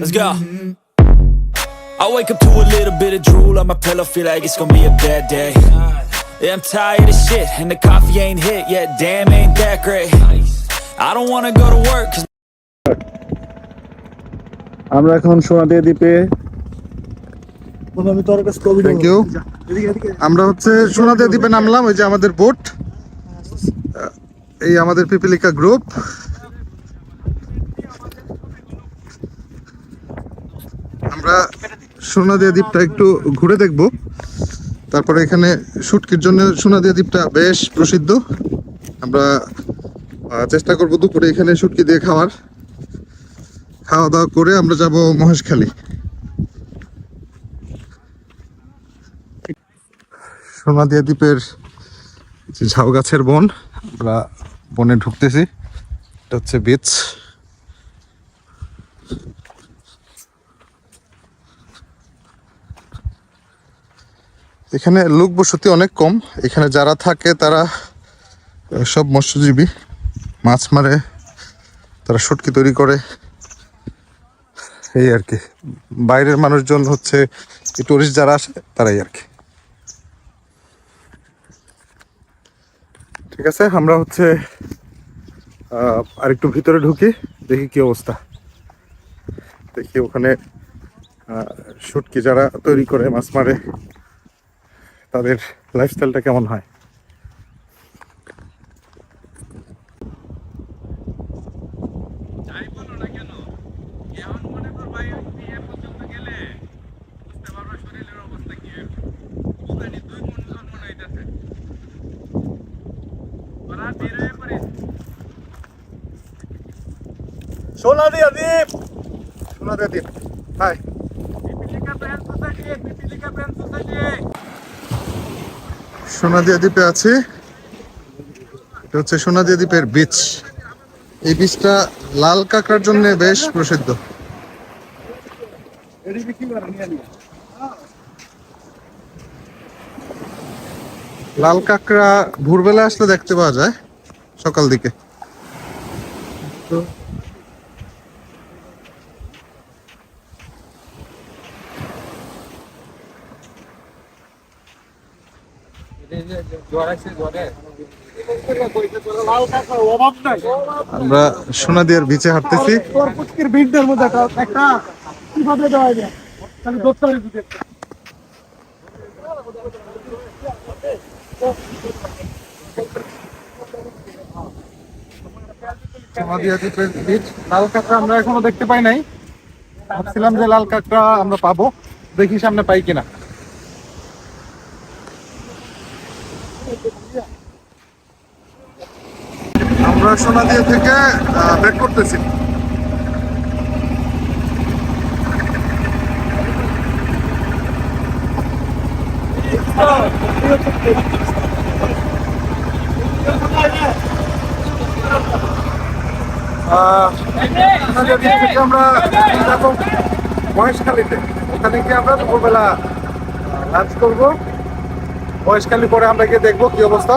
Let's go. I wake up to a little bit of drool on my pillow, feel like it's gonna be a bad day. Yeah, I'm tired of shit, and the coffee ain't hit yet. Damn, ain't that great. I don't wanna go to work, cause আমরা এখন সোনাদিয়া দ্বীপে আমি তোর কাছে কবি thank you আমরা হচ্ছে সোনাদিয়া দ্বীপে নামলাম ওই যে আমাদের বোট এই আমাদের পিপিলিকা গ্রুপ আমরা সোনাদিয়া দ্বীপটা একটু ঘুরে দেখব। তারপরে এখানে শুটকির জন্য সোনাদিয়া দ্বীপটা বেশ প্রসিদ্ধ। আমরা চেষ্টা করব দুপুরে এখানে শুটকি দিয়ে খাওয়ার। খাওয়া দাওয়া করে আমরা যাব মহেশখালী। সোনাদিয়া দ্বীপের যে ঝাউ গাছের বন, আমরা বনে ঢুকতেছি। এটা হচ্ছে বিচ এখানে লোক বসতি অনেক কম। এখানে যারা থাকে, তারা সব মৎস্যজীবী। মাছ মারে, তারা শুটকি তৈরি করে। এই আর কি। বাইরের মানুষজন হচ্ছে টুরিস্ট যারা আসে, তারাই আর কি। ঠিক আছে আমরা হচ্ছে আহ, আরেকটু ভিতরে ঢুকি দেখি কি অবস্থা। দেখি ওখানে শুটকি যারা তৈরি করে মাছ মারে তাদের লাইফস্টাইলটা কেমন হয়? কেন হয়ে পড়ে সোনাদিয়া দ্বীপ সোনাদিয়া দ্বীপ হাই। সোনাদিয়া দ্বীপে আছে। এটা হচ্ছে সোনাদিয়া দ্বীপের বিচ। এই বিচটা লাল কাঁকড়ার জন্য বেশ প্রসিদ্ধ। লাল কাঁকড়া ভোরবেলা আসলে দেখতে পাওয়া যায় সকাল দিকে। আমরা সোনাদিয়ার বিচে হাঁটতেছি। কীভাবে সোনাদিয়া দ্বীপের লাল কাঁকড়া আমরা এখনও দেখতে পাই নাই। ভাবছিলাম যে লাল কাঁকড়া আমরা পাবো। দেখি সামনে পাই কিনা। আমরা সোনাদিয়া থেকে ব্যাক করতেছি। আহ, আমরা ওখানে গিয়ে আমরা দুপুরবেলা করব। মহেশখালী পরে আমরা গিয়ে দেখব কি অবস্থা।